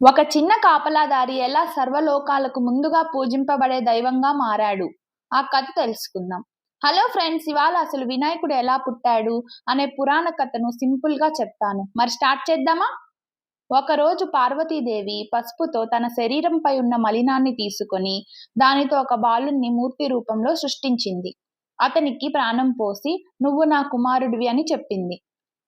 ఒక చిన్న కాపలాదారి ఎలా సర్వలోకాలకు ముందుగా పూజింపబడే దైవంగా మారాడు? ఆ కథ తెలుసుకుందాం. హలో ఫ్రెండ్స్ ఇవాళ అసలు వినాయకుడు ఎలా పుట్టాడు అనే పురాణ కథను సింపుల్గా చెప్తాను. మరి స్టార్ట్ చేద్దామా? ఒకరోజు పార్వతీదేవి పసుపుతో తన శరీరంపై ఉన్న మలినాన్ని తీసుకొని దానితో ఒక బాలుని మూర్తి రూపంలో సృష్టించింది. అతనికి ప్రాణం పోసి నువ్వు నా కుమారుడివి అని చెప్పింది.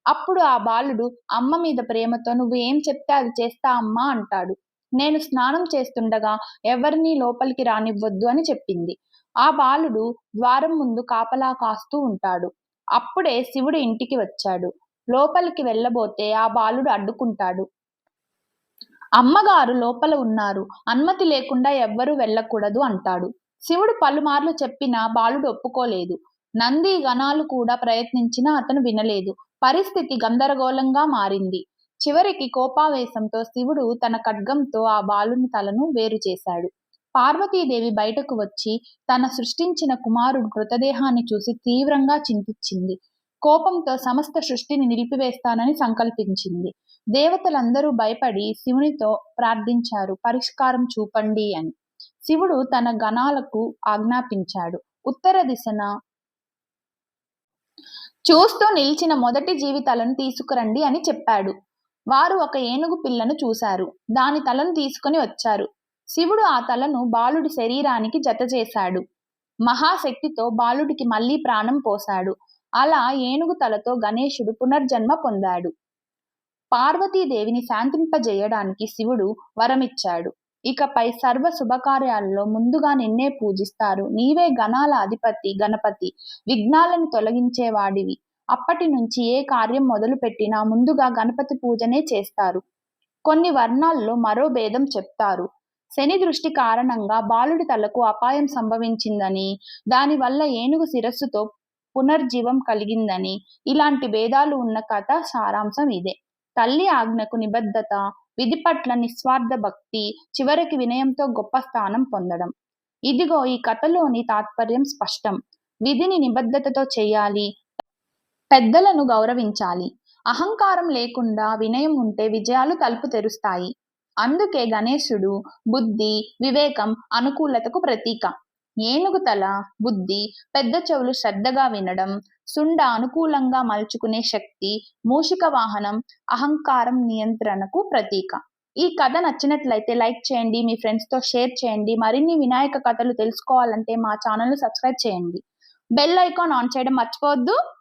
అప్పుడు ఆ బాలుడు అమ్మ మీద ప్రేమతో నువ్వు ఏం చెప్తే అది చేస్తా అమ్మా అంటాడు. నేను స్నానం చేస్తుండగా ఎవరినీ లోపలికి రానివ్వద్దు అని చెప్పింది. ఆ బాలుడు ద్వారం ముందు కాపలా కాస్తూ ఉంటాడు. అప్పుడే శివుడు ఇంటికి వచ్చాడు. లోపలికి వెళ్ళబోతే ఆ బాలుడు అడ్డుకుంటాడు. అమ్మగారు లోపల ఉన్నారు. అనుమతి లేకుండా ఎవ్వరూ వెళ్ళకూడదు అంటాడు. శివుడు పలుమార్లు చెప్పినా బాలుడు ఒప్పుకోలేదు. నంది గణాలు కూడా ప్రయత్నించినా అతను వినలేదు. పరిస్థితి గందరగోళంగా మారింది. చివరికి కోపావేశంతో శివుడు తన ఖడ్గంతో ఆ బాలుని తలను వేరు చేశాడు. పార్వతీదేవి బయటకు వచ్చి తన సృష్టించిన కుమారుడు మృతదేహాన్ని చూసి తీవ్రంగా చింతించింది. కోపంతో సమస్త సృష్టిని నిలిపివేస్తానని సంకల్పించింది. దేవతలందరూ భయపడి శివునితో ప్రార్థించారు పరిష్కారం చూపండి అని. శివుడు తన గణాలకు ఆజ్ఞాపించాడు. ఉత్తర దిశన చూస్తూ నిలిచిన మొదటి జీవితాలను తీసుకురండి అని చెప్పాడు. వారు ఒక ఏనుగు పిల్లను చూశారు. దాని తలను తీసుకొని వచ్చారు. శివుడు ఆ తలను బాలుడి శరీరానికి జత చేశాడు. మహాశక్తితో బాలుడికి మళ్ళీ ప్రాణం పోశాడు. అలా ఏనుగు తలతో గణేశుడు పునర్జన్మ పొందాడు. పార్వతీదేవిని శాంతింపజేయడానికి శివుడు వరమిచ్చాడు. ఇకపై సర్వ శుభకార్యాల్లో ముందుగా నిన్నే పూజిస్తారు. నీవే గణాల అధిపతి గణపతి విఘ్నాలను తొలగించేవాడివి. అప్పటి నుంచి ఏ కార్యం మొదలు పెట్టినా ముందుగా గణపతి పూజనే చేస్తారు. కొన్ని వర్ణాల్లో మరో భేదం చెప్తారు. శని దృష్టి కారణంగా బాలుడి తలకు అపాయం సంభవించిందని దానివల్ల ఏనుగు శిరస్సుతో పునర్జీవం కలిగిందని ఇలాంటి భేదాలు ఉన్న కథ సారాంశం ఇదే. తల్లి ఆజ్ఞకు నిబద్ధత విధి పట్ల నిస్వార్థ భక్తి చివరికి వినయంతో గొప్ప స్థానం పొందడం. ఇదిగో ఈ కథలోని తాత్పర్యం స్పష్టం. విధిని నిబద్ధతతో చేయాలి. పెద్దలను గౌరవించాలి. అహంకారం లేకుండా వినయం ఉంటే విజయాలు తలుపు తెరుస్తాయి. అందుకే గణేశుడు బుద్ధి వివేకం అనుకూలతకు ప్రతీక. ఏనుగు తల బుద్ధి పెద్ద చెవులు శ్రద్ధగా వినడం సుండ అనుకూలంగా మలుచుకునే శక్తి మూషిక వాహనం అహంకారం నియంత్రణకు ప్రతీక. ఈ కథ నచ్చినట్లయితే లైక్ చేయండి మీ ఫ్రెండ్స్తో షేర్ చేయండి మరిన్ని వినాయక కథలు తెలుసుకోవాలంటే మా ఛానల్ను సబ్స్క్రైబ్ చేయండి. బెల్ ఐకాన్ ఆన్ చేయడం మర్చిపోవద్దు.